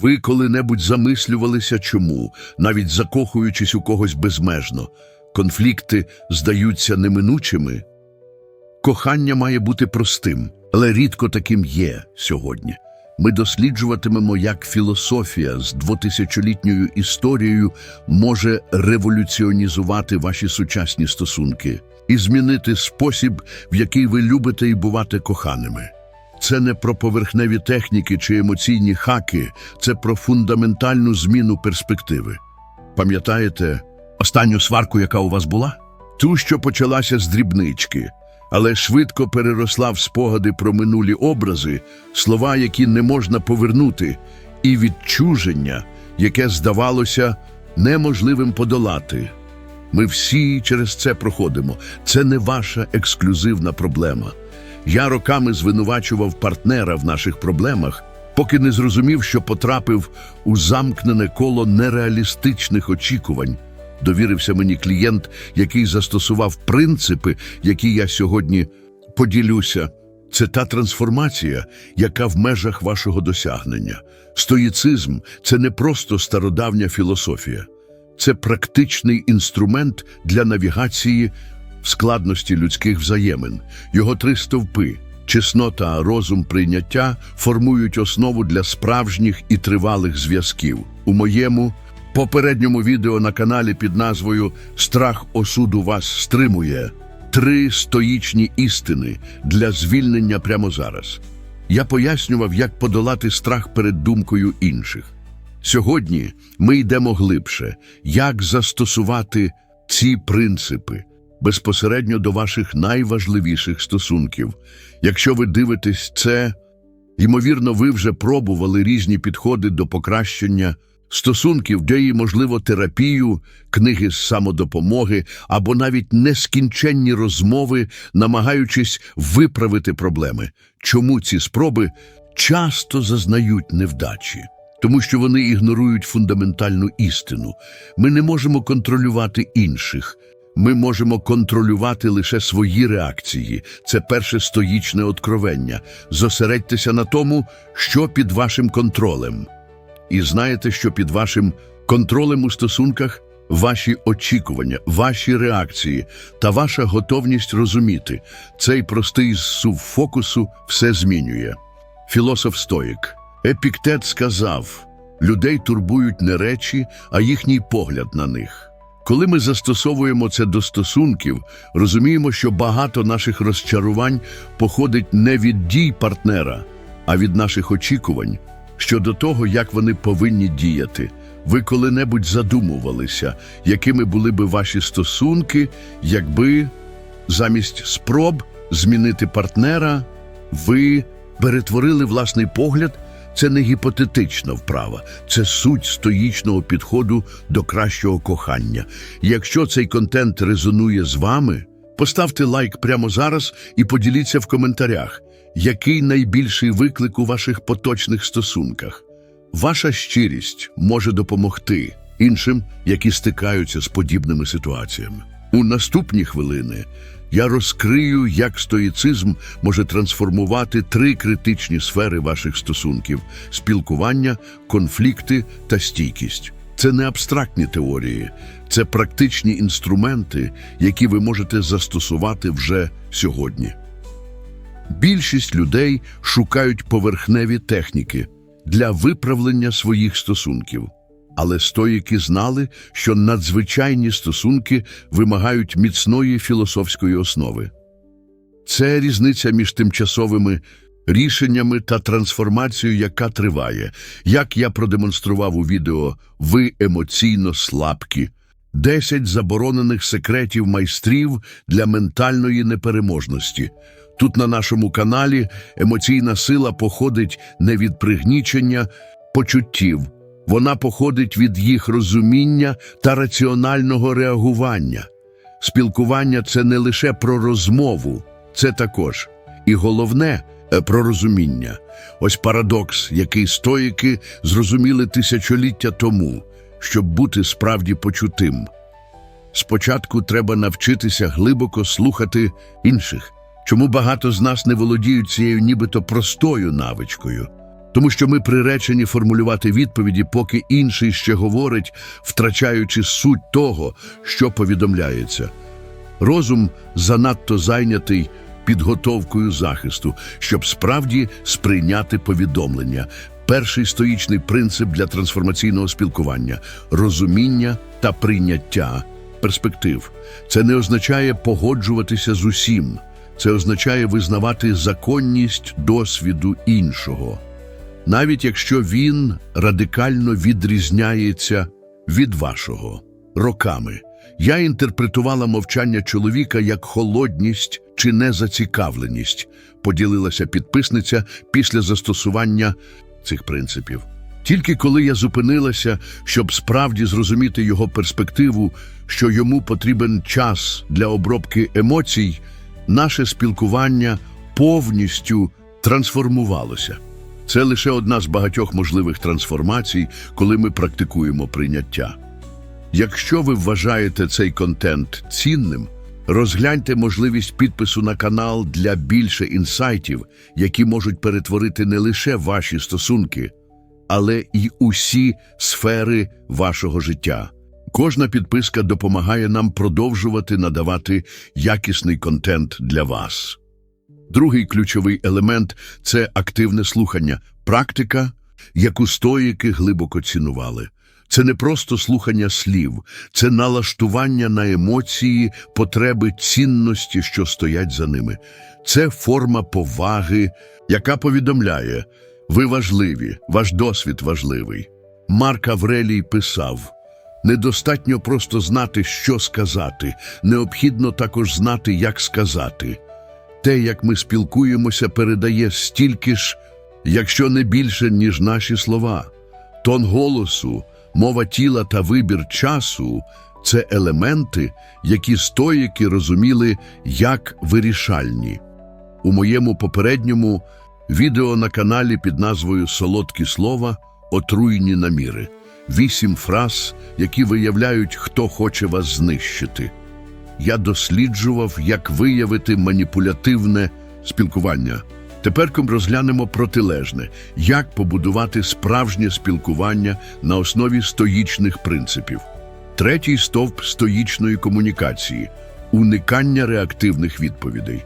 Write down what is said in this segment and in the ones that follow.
Ви коли-небудь замислювалися чому, навіть закохуючись у когось безмежно, конфлікти здаються неминучими? Кохання має бути простим, але рідко таким є сьогодні. Ми досліджуватимемо, як філософія з двотисячолітньою історією може революціонізувати ваші сучасні стосунки і змінити спосіб, в який ви любите і бувати коханими. Це не про поверхневі техніки чи емоційні хаки, це про фундаментальну зміну перспективи. Пам'ятаєте останню сварку, яка у вас була? Ту, що почалася з дрібнички, але швидко переросла в спогади про минулі образи, слова, які не можна повернути, і відчуження, яке здавалося неможливим подолати. Ми всі через це проходимо. Це не ваша ексклюзивна проблема. Я роками звинувачував партнера в наших проблемах, поки не зрозумів, що потрапив у замкнене коло нереалістичних очікувань. Довірився мені клієнт, який застосував принципи, які я сьогодні поділюся. Це та трансформація, яка в межах вашого досягнення. Стоїцизм це не просто стародавня філософія, це практичний інструмент для навігації в складності людських взаємин. Його три стовпи чеснота, розум, прийняття формують основу для справжніх і тривалих зв'язків. У моєму попередньому відео на каналі під назвою Страх осуду вас стримує три стоїчні істини для звільнення прямо зараз. Я пояснював, як подолати страх перед думкою інших. Сьогодні ми йдемо глибше, як застосувати ці принципи безпосередньо до ваших найважливіших стосунків. Якщо ви дивитесь це, ймовірно, ви вже пробували різні підходи до покращення стосунків, де є, можливо, терапію, книги з самодопомоги або навіть нескінченні розмови, намагаючись виправити проблеми. Чому ці спроби часто зазнають невдачі? Тому що вони ігнорують фундаментальну істину. Ми не можемо контролювати інших. Ми можемо контролювати лише свої реакції. Це перше стоїчне откровення. Зосередьтеся на тому, що під вашим контролем. І знаєте, що під вашим контролем у стосунках ваші очікування, ваші реакції та ваша готовність розуміти. Цей простий зсув фокусу все змінює. Філософ Стоїк Епіктет сказав: людей турбують не речі, а їхній погляд на них. Коли ми застосовуємо це до стосунків, розуміємо, що багато наших розчарувань походить не від дій партнера, а від наших очікувань щодо того, як вони повинні діяти. Ви коли-небудь задумувалися, якими були би ваші стосунки, якби замість спроб змінити партнера, ви перетворили власний погляд. Це не гіпотетична вправа, це суть стоїчного підходу до кращого кохання. Якщо цей контент резонує з вами, поставте лайк прямо зараз і поділіться в коментарях, який найбільший виклик у ваших поточних стосунках. Ваша щирість може допомогти іншим, які стикаються з подібними ситуаціями. У наступні хвилини я розкрию, як стоїцизм може трансформувати три критичні сфери ваших стосунків: спілкування, конфлікти та стійкість. Це не абстрактні теорії, це практичні інструменти, які ви можете застосувати вже сьогодні. Більшість людей шукають поверхневі техніки для виправлення своїх стосунків. Але стоїки знали, що надзвичайні стосунки вимагають міцної філософської основи. Це різниця між тимчасовими рішеннями та трансформацією, яка триває. Як я продемонстрував у відео Ви емоційно слабкі. 10 заборонених секретів майстрів для ментальної непереможності. Тут на нашому каналі емоційна сила походить не від пригнічення почуттів. Вона походить від їх розуміння та раціонального реагування. Спілкування це не лише про розмову, це також і головне е, про розуміння. Ось парадокс, який стоїки зрозуміли тисячоліття тому, щоб бути справді почутим. Спочатку треба навчитися глибоко слухати інших. Чому багато з нас не володіють цією нібито простою навичкою? Тому що ми приречені формулювати відповіді, поки інший ще говорить, втрачаючи суть того, що повідомляється. Розум занадто зайнятий підготовкою захисту, щоб справді сприйняти повідомлення. Перший стоїчний принцип для трансформаційного спілкування розуміння та прийняття перспектив. Це не означає погоджуватися з усім, це означає визнавати законність досвіду іншого, навіть якщо він радикально відрізняється від вашого роками. Я інтерпретувала мовчання чоловіка як холодність чи незацікавленість, поділилася підписниця після застосування цих принципів. Тільки коли я зупинилася, щоб справді зрозуміти його перспективу, що йому потрібен час для обробки емоцій, наше спілкування повністю трансформувалося. Це лише одна з багатьох можливих трансформацій, коли ми практикуємо прийняття. Якщо ви вважаєте цей контент цінним, розгляньте можливість підпису на канал для більше інсайтів, які можуть перетворити не лише ваші стосунки, але й усі сфери вашого життя. Кожна підписка допомагає нам продовжувати надавати якісний контент для вас. Другий ключовий елемент це активне слухання, практика, яку стоїки глибоко цінували. Це не просто слухання слів, це налаштування на емоції, потреби, цінності, що стоять за ними. Це форма поваги, яка повідомляє: ви важливі, ваш досвід важливий. Марк Аврелій писав: недостатньо просто знати, що сказати, необхідно також знати, як сказати. Те, як ми спілкуємося, передає стільки ж, якщо не більше, ніж наші слова. Тон голосу, мова тіла та вибір часу це елементи, які стоїки розуміли як вирішальні. У моєму попередньому відео на каналі під назвою Солодкі слова отруйні наміри. Вісім фраз, які виявляють, хто хоче вас знищити. Я досліджував, як виявити маніпулятивне спілкування. Тепер розглянемо протилежне, як побудувати справжнє спілкування на основі стоїчних принципів. Третій стовп стоїчної комунікації уникання реактивних відповідей.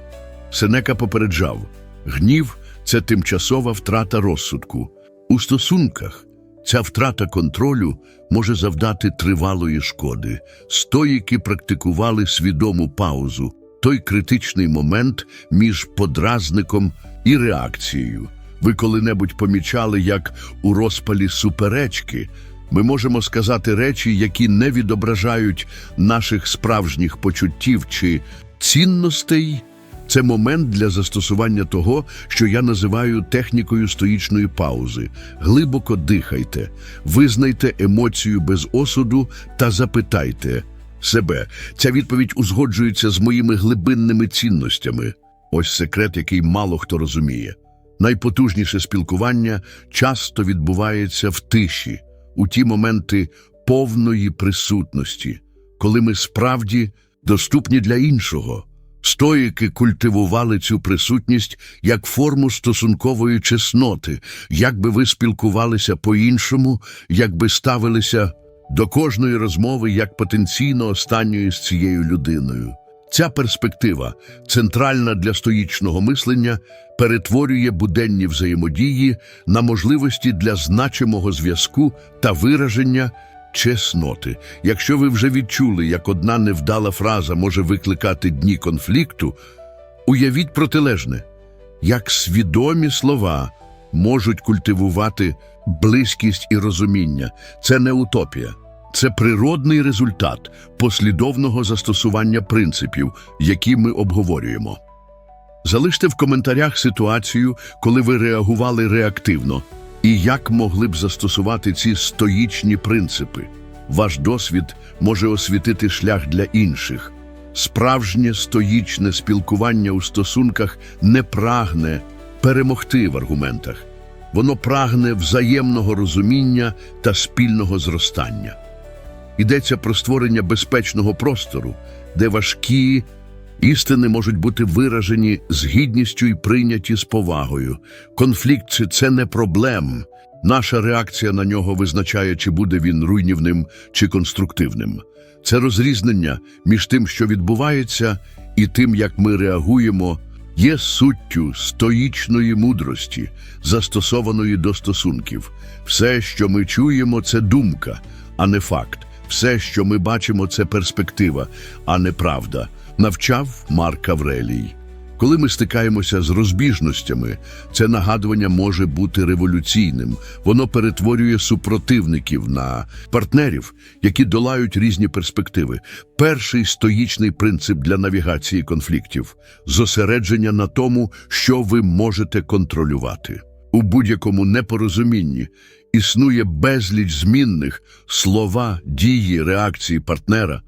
Сенека попереджав: гнів це тимчасова втрата розсудку. У стосунках ця втрата контролю може завдати тривалої шкоди. Стоїки практикували свідому паузу, той критичний момент між подразником і реакцією. Ви коли-небудь помічали, як у розпалі суперечки ми можемо сказати речі, які не відображають наших справжніх почуттів чи цінностей. Це момент для застосування того, що я називаю технікою стоїчної паузи. Глибоко дихайте, визнайте емоцію без осуду та запитайте себе. Ця відповідь узгоджується з моїми глибинними цінностями. Ось секрет, який мало хто розуміє. Найпотужніше спілкування часто відбувається в тиші, у ті моменти повної присутності, коли ми справді доступні для іншого. Стоїки культивували цю присутність як форму стосункової чесноти, як би ви спілкувалися по-іншому, як би ставилися до кожної розмови як потенційно останньої з цією людиною. Ця перспектива, центральна для стоїчного мислення, перетворює буденні взаємодії на можливості для значимого зв'язку та вираження чесноти. Якщо ви вже відчули, як одна невдала фраза може викликати дні конфлікту, уявіть протилежне, як свідомі слова можуть культивувати близькість і розуміння. Це не утопія. Це природний результат послідовного застосування принципів, які ми обговорюємо. Залиште в коментарях ситуацію, коли ви реагували реактивно, і як могли б застосувати ці стоїчні принципи. Ваш досвід може освітити шлях для інших. Справжнє стоїчне спілкування у стосунках не прагне перемогти в аргументах. Воно прагне взаємного розуміння та спільного зростання. Йдеться про створення безпечного простору, де важкі Істини можуть бути виражені з гідністю і прийняті з повагою. Конфлікт це- не проблем. Наша реакція на нього визначає, чи буде він руйнівним чи конструктивним. Це розрізнення між тим, що відбувається, і тим, як ми реагуємо, є суттю стоїчної мудрості, застосованої до стосунків. Все, що ми чуємо, це думка, а не факт. Все, що ми бачимо, це перспектива, а не правда, навчав Марк Аврелій. Коли ми стикаємося з розбіжностями, це нагадування може бути революційним. Воно перетворює супротивників на партнерів, які долають різні перспективи. Перший стоїчний принцип для навігації конфліктів зосередження на тому, що ви можете контролювати. У будь-якому непорозумінні існує безліч змінних слова, дії, реакції партнера,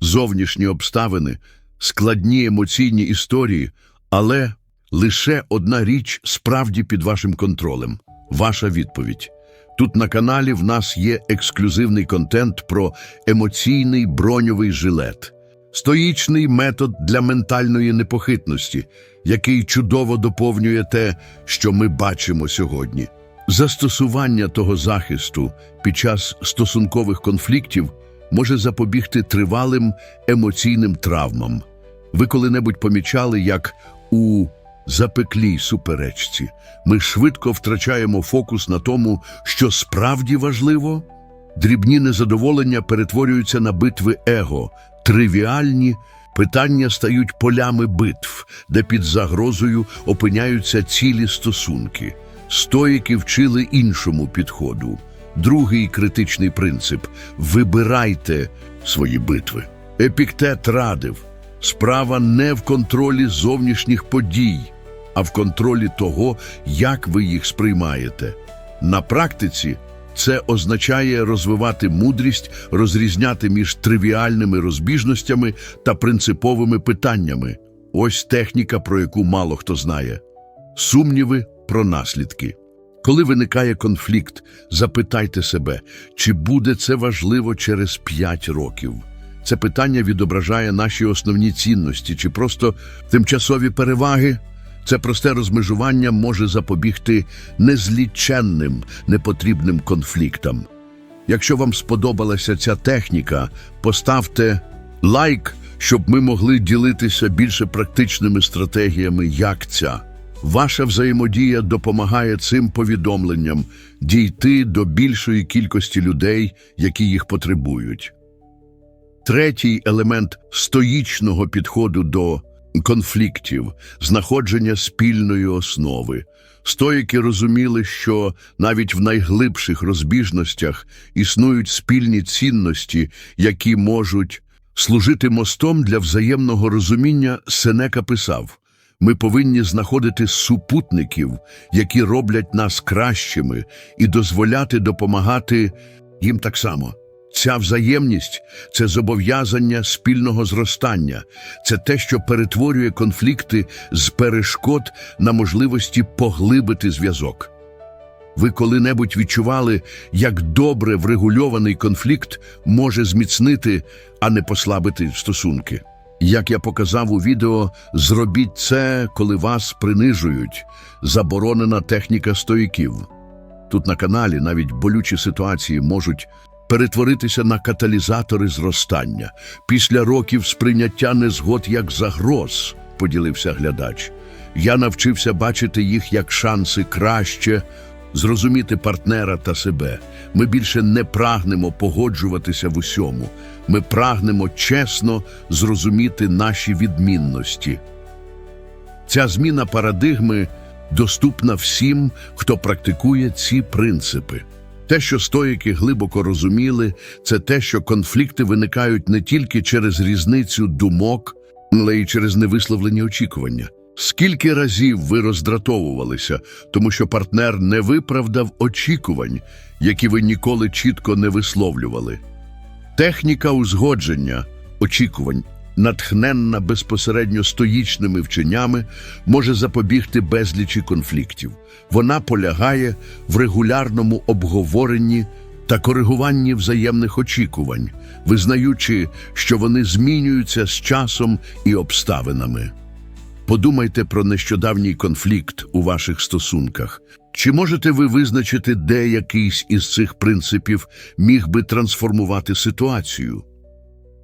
зовнішні обставини, складні емоційні історії, але лише одна річ справді під вашим контролем ваша відповідь. Тут на каналі в нас є ексклюзивний контент про емоційний броньовий жилет, стоїчний метод для ментальної непохитності, який чудово доповнює те, що ми бачимо сьогодні. Застосування того захисту під час стосункових конфліктів може запобігти тривалим емоційним травмам. Ви коли-небудь помічали, як у запеклій суперечці ми швидко втрачаємо фокус на тому, що справді важливо? Дрібні незадоволення перетворюються на битви его, тривіальні питання стають полями битв, де під загрозою опиняються цілі стосунки. Стоїки вчили іншому підходу. Другий критичний принцип вибирайте свої битви. Епіктет радив справа не в контролі зовнішніх подій, а в контролі того, як ви їх сприймаєте. На практиці це означає розвивати мудрість, розрізняти між тривіальними розбіжностями та принциповими питаннями. Ось техніка, про яку мало хто знає. Сумніви про наслідки. Коли виникає конфлікт, запитайте себе, чи буде це важливо через 5 років. Це питання відображає наші основні цінності, чи просто тимчасові переваги. Це просте розмежування може запобігти незліченним непотрібним конфліктам. Якщо вам сподобалася ця техніка, поставте лайк, щоб ми могли ділитися більше практичними стратегіями, як ця. Ваша взаємодія допомагає цим повідомленням дійти до більшої кількості людей, які їх потребують. Третій елемент стоїчного підходу до конфліктів знаходження спільної основи. Стоїки розуміли, що навіть в найглибших розбіжностях існують спільні цінності, які можуть служити мостом для взаємного розуміння. Сенека писав: ми повинні знаходити супутників, які роблять нас кращими, і дозволяти допомагати їм так само. Ця взаємність це зобов'язання спільного зростання, це те, що перетворює конфлікти з перешкод на можливості поглибити зв'язок. Ви коли-небудь відчували, як добре врегульований конфлікт може зміцнити, а не послабити стосунки. Як я показав у відео, зробіть це, коли вас принижують. Заборонена техніка стоїків. Тут на каналі навіть болючі ситуації можуть перетворитися на каталізатори зростання. Після років сприйняття незгод як загроз, поділився глядач. Я навчився бачити їх як шанси краще зрозуміти партнера та себе. Ми більше не прагнемо погоджуватися в усьому. Ми прагнемо чесно зрозуміти наші відмінності. Ця зміна парадигми доступна всім, хто практикує ці принципи. Те, що стоїки глибоко розуміли, це те, що конфлікти виникають не тільки через різницю думок, але й через невисловлені очікування. Скільки разів ви роздратовувалися, тому що партнер не виправдав очікувань, які ви ніколи чітко не висловлювали? Техніка узгодження очікувань, натхненна безпосередньо стоїчними вченнями, може запобігти безлічі конфліктів. Вона полягає в регулярному обговоренні та коригуванні взаємних очікувань, визнаючи, що вони змінюються з часом і обставинами. Подумайте про нещодавній конфлікт у ваших стосунках. Чи можете ви визначити, де якийсь із цих принципів міг би трансформувати ситуацію?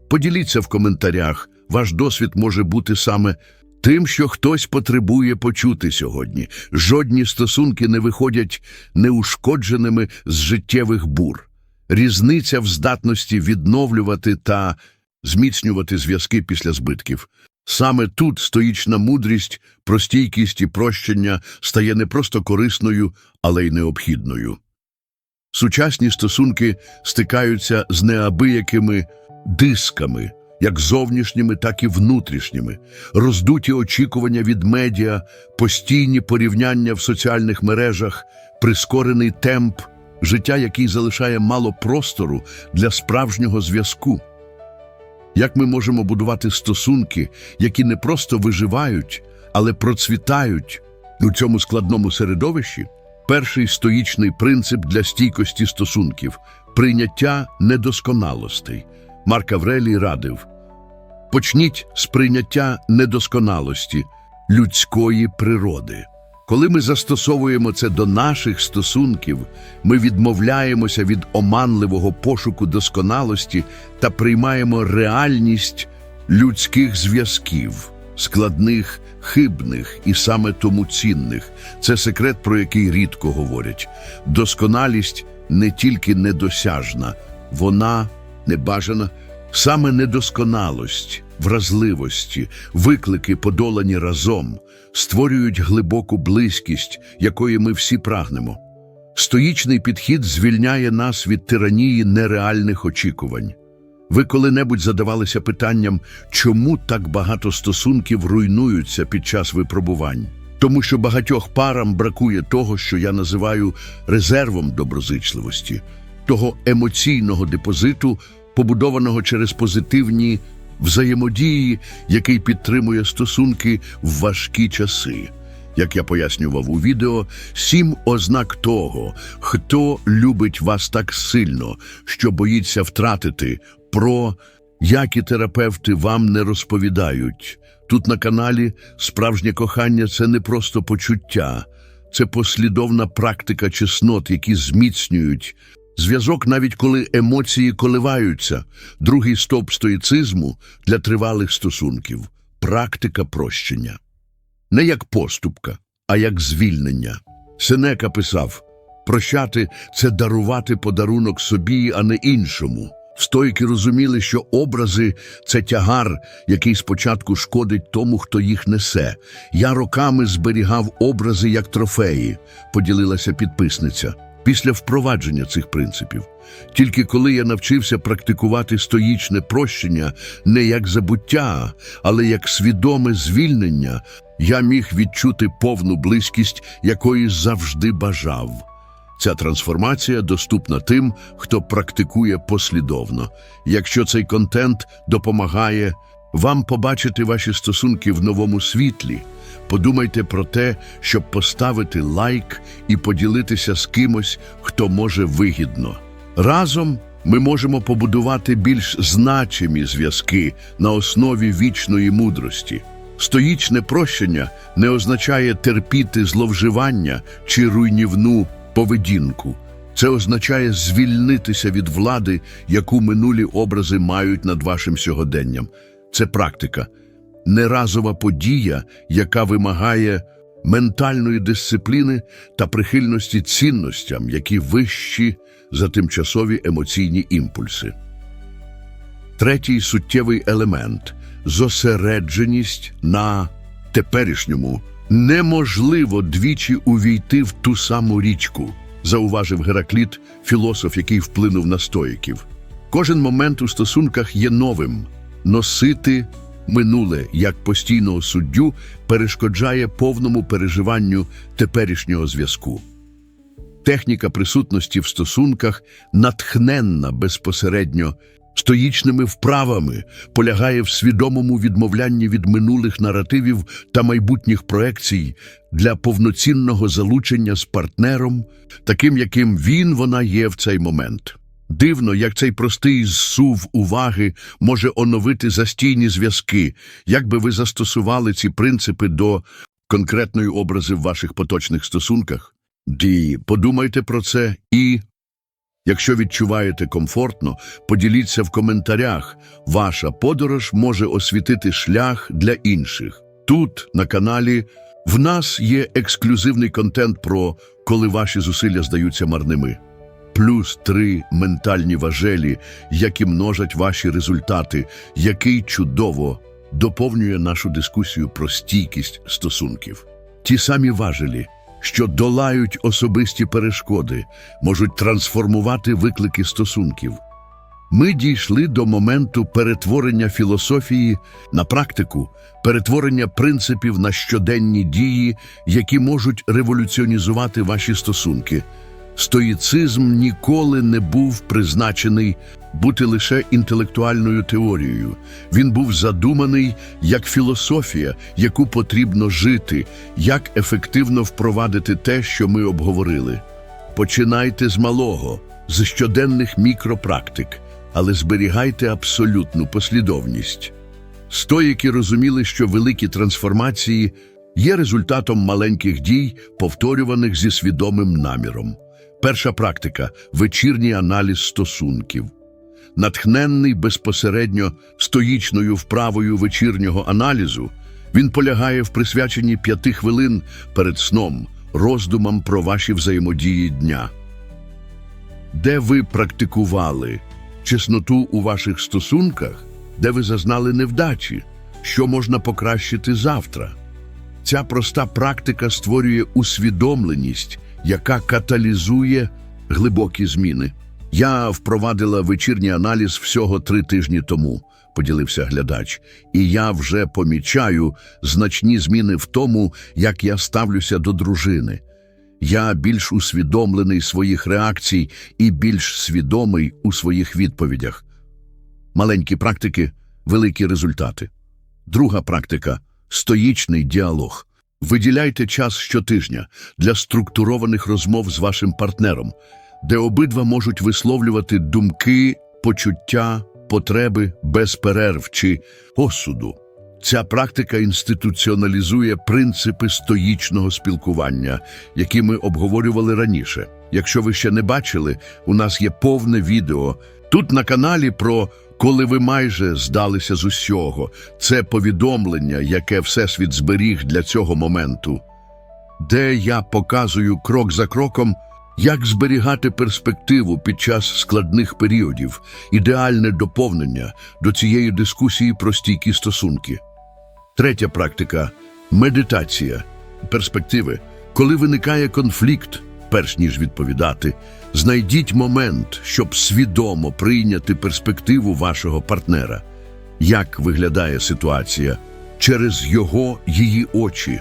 Поділіться в коментарях, ваш досвід може бути саме тим, що хтось потребує почути сьогодні. Жодні стосунки не виходять неушкодженими з життєвих бур. Різниця в здатності відновлювати та зміцнювати зв'язки після збитків. Саме тут стоїчна мудрість, простійкість і прощення стає не просто корисною, але й необхідною. Сучасні стосунки стикаються з неабиякими дисками, як зовнішніми, так і внутрішніми, роздуті очікування від медіа, постійні порівняння в соціальних мережах, прискорений темп, життя, який залишає мало простору для справжнього зв'язку. Як ми можемо будувати стосунки, які не просто виживають, але процвітають у цьому складному середовищі? Перший стоїчний принцип для стійкості стосунків прийняття недосконалостей. Марк Аврелій радив: почніть з прийняття недосконалості людської природи. Коли ми застосовуємо це до наших стосунків, ми відмовляємося від оманливого пошуку досконалості та приймаємо реальність людських зв'язків, складних, хибних і саме тому цінних. Це секрет, про який рідко говорять. Досконалість не тільки недосяжна, вона небажана. Саме недосконалость, вразливості, виклики, подолані разом, створюють глибоку близькість, якої ми всі прагнемо. Стоїчний підхід звільняє нас від тиранії нереальних очікувань. Ви коли-небудь задавалися питанням, чому так багато стосунків руйнуються під час випробувань? Тому що багатьох парам бракує того, що я називаю резервом доброзичливості, того емоційного депозиту, побудованого через позитивні взаємодії, який підтримує стосунки в важкі часи. Як я пояснював у відео, сім ознак того, хто любить вас так сильно, що боїться втратити, про які терапевти вам не розповідають. Тут на каналі справжнє кохання це не просто почуття, це послідовна практика чеснот, які зміцнюють Зв'язок, навіть коли емоції коливаються, другий стоп стоїцизму для тривалих стосунків практика прощення. Не як поступка, а як звільнення. Сенека писав прощати це дарувати подарунок собі, а не іншому. Стойки розуміли, що образи це тягар, який спочатку шкодить тому, хто їх несе. Я роками зберігав образи як трофеї, поділилася підписниця після впровадження цих принципів. Тільки коли я навчився практикувати стоїчне прощення не як забуття, але як свідоме звільнення, я міг відчути повну близькість, якої завжди бажав. Ця трансформація доступна тим, хто практикує послідовно. Якщо цей контент допомагає вам побачити ваші стосунки в новому світлі, Подумайте про те, щоб поставити лайк і поділитися з кимось, хто може вигідно. Разом ми можемо побудувати більш значимі зв'язки на основі вічної мудрості. Стоїчне прощення не означає терпіти зловживання чи руйнівну поведінку. Це означає звільнитися від влади, яку минулі образи мають над вашим сьогоденням. Це практика неразова подія, яка вимагає ментальної дисципліни та прихильності цінностям, які вищі за тимчасові емоційні імпульси. Третій суттєвий елемент зосередженість на теперішньому. Неможливо двічі увійти в ту саму річку, зауважив Геракліт, філософ, який вплинув на стоїків. Кожен момент у стосунках є новим носити Минуле як постійного суддю перешкоджає повному переживанню теперішнього зв'язку. Техніка присутності в стосунках натхненна безпосередньо Стоїчними вправами полягає в свідомому відмовлянні від минулих наративів та майбутніх проекцій для повноцінного залучення з партнером, таким, яким він вона є в цей момент. Дивно, як цей простий зсув уваги може оновити застійні зв'язки, як би ви застосували ці принципи до конкретної образи в ваших поточних стосунках. Ді, подумайте про це і Якщо відчуваєте комфортно, поділіться в коментарях. Ваша подорож може освітити шлях для інших. Тут, на каналі, в нас є ексклюзивний контент про коли ваші зусилля здаються марними. Плюс три ментальні важелі, які множать ваші результати, який чудово доповнює нашу дискусію про стійкість стосунків. Ті самі важелі, що долають особисті перешкоди, можуть трансформувати виклики стосунків. Ми дійшли до моменту перетворення філософії на практику, перетворення принципів на щоденні дії, які можуть революціонізувати ваші стосунки. Стоїцизм ніколи не був призначений бути лише інтелектуальною теорією. Він був задуманий як філософія, яку потрібно жити, як ефективно впровадити те, що ми обговорили. Починайте з малого, з щоденних мікропрактик, але зберігайте абсолютну послідовність. Стоїки розуміли, що великі трансформації є результатом маленьких дій, повторюваних зі свідомим наміром. Перша практика вечірній аналіз стосунків. Натхненний безпосередньо стоїчною вправою вечірнього аналізу, він полягає в присвяченні п'яти хвилин перед сном, роздумам про ваші взаємодії дня. Де ви практикували чесноту у ваших стосунках, де ви зазнали невдачі, що можна покращити завтра? Ця проста практика створює усвідомленість, яка каталізує глибокі зміни. Я впровадила вечірній аналіз всього три тижні тому, поділився глядач, і я вже помічаю значні зміни в тому, як я ставлюся до дружини. Я більш усвідомлений своїх реакцій і більш свідомий у своїх відповідях. Маленькі практики, великі результати. Друга практика стоїчний діалог. Виділяйте час щотижня для структурованих розмов з вашим партнером, де обидва можуть висловлювати думки, почуття, потреби без перерв чи осуду. Ця практика інституціоналізує принципи стоїчного спілкування, які ми обговорювали раніше. Якщо ви ще не бачили, у нас є повне відео тут на каналі про коли ви майже здалися з усього. Це повідомлення, яке Всесвіт зберіг для цього моменту, де я показую крок за кроком, як зберігати перспективу під час складних періодів, ідеальне доповнення до цієї дискусії про стійкі стосунки. Третя практика медитація, перспективи. Коли виникає конфлікт, перш ніж відповідати, знайдіть момент, щоб свідомо прийняти перспективу вашого партнера. Як виглядає ситуація через його її очі,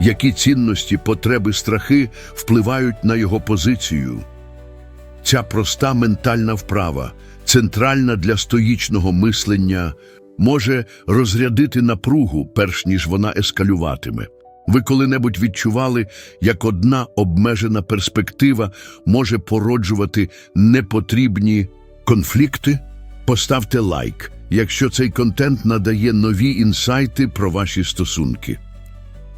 які цінності, потреби, страхи впливають на його позицію. Ця проста ментальна вправа, центральна для стоїчного мислення, може розрядити напругу, перш ніж вона ескалюватиме. Ви коли-небудь відчували, як одна обмежена перспектива може породжувати непотрібні конфлікти? Поставте лайк, якщо цей контент надає нові інсайти про ваші стосунки.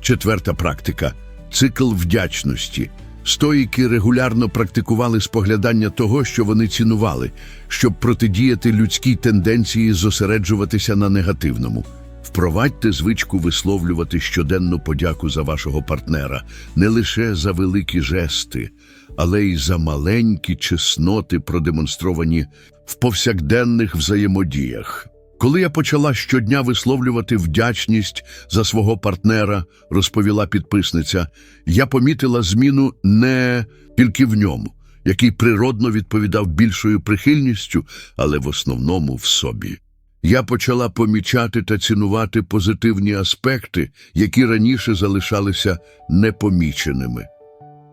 Четверта практика цикл вдячності. Стоїки регулярно практикували споглядання того, що вони цінували, щоб протидіяти людській тенденції зосереджуватися на негативному. Впровадьте звичку висловлювати щоденну подяку за вашого партнера не лише за великі жести, але й за маленькі чесноти, продемонстровані в повсякденних взаємодіях. Коли я почала щодня висловлювати вдячність за свого партнера, розповіла підписниця, я помітила зміну не тільки в ньому, який природно відповідав більшою прихильністю, але в основному в собі. Я почала помічати та цінувати позитивні аспекти, які раніше залишалися непоміченими.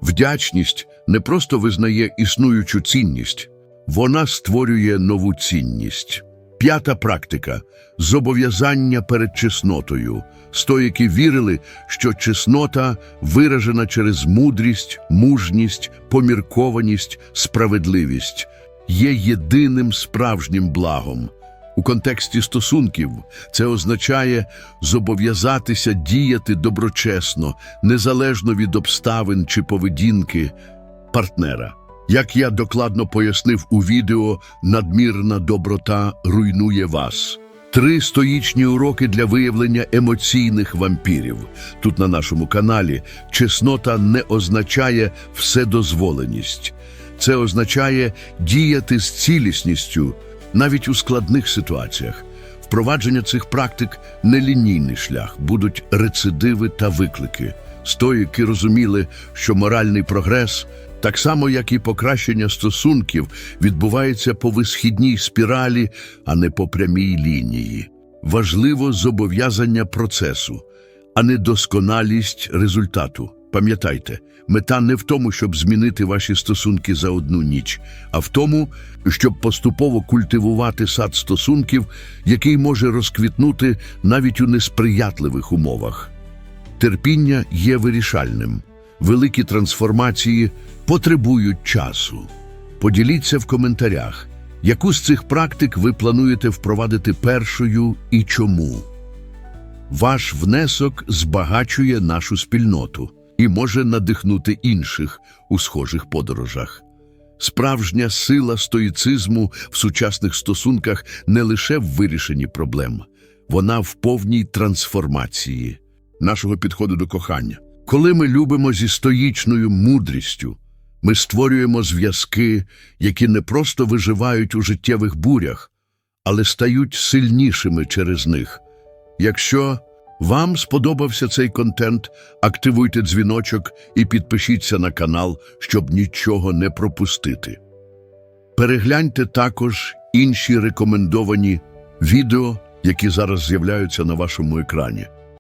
Вдячність не просто визнає існуючу цінність, Вона створює нову цінність. П'ята практика зобов'язання перед чеснотою. Стоїки вірили, що чеснота виражена через мудрість, мужність, поміркованість, справедливість, є єдиним справжнім благом. У контексті стосунків це означає зобов'язатися діяти доброчесно, незалежно від обставин чи поведінки партнера. Як я докладно пояснив у відео, надмірна доброта руйнує вас. Три стоїчні уроки для виявлення емоційних вампірів. Тут на нашому каналі чеснота не означає вседозволеність. Це означає діяти з цілісністю навіть у складних ситуаціях. Впровадження цих практик нелінійний шлях, будуть рецидиви та виклики. Стоїки розуміли, що моральний прогрес, так само як і покращення стосунків, відбувається по висхідній спіралі, а не по прямій лінії. Важливо зобов'язання процесу, а не досконалість результату. Пам'ятайте, мета не в тому, щоб змінити ваші стосунки за одну ніч, а в тому, щоб поступово культивувати сад стосунків, який може розквітнути навіть у несприятливих умовах. Терпіння є вирішальним. Великі трансформації потребують часу. Поділіться в коментарях, яку з цих практик ви плануєте впровадити першою і чому. Ваш внесок збагачує нашу спільноту і може надихнути інших у схожих подорожах. Справжня сила стоїцизму в сучасних стосунках не лише в вирішенні проблем, вона в повній трансформації нашого підходу до кохання. Коли ми любимо зі стоїчною мудрістю, ми створюємо зв'язки, які не просто виживають у життєвих бурях, але стають сильнішими через них. Якщо вам сподобався цей контент, активуйте дзвіночок і підпишіться на канал, щоб нічого не пропустити. Перегляньте також інші рекомендовані відео, які зараз з'являються на вашому екрані.